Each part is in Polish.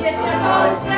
e a gente vai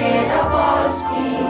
Polski do Polski.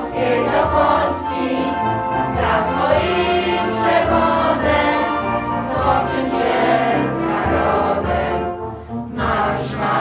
do Polski za Twoim przewodem złączyć się z narodem. Marsz, marsz.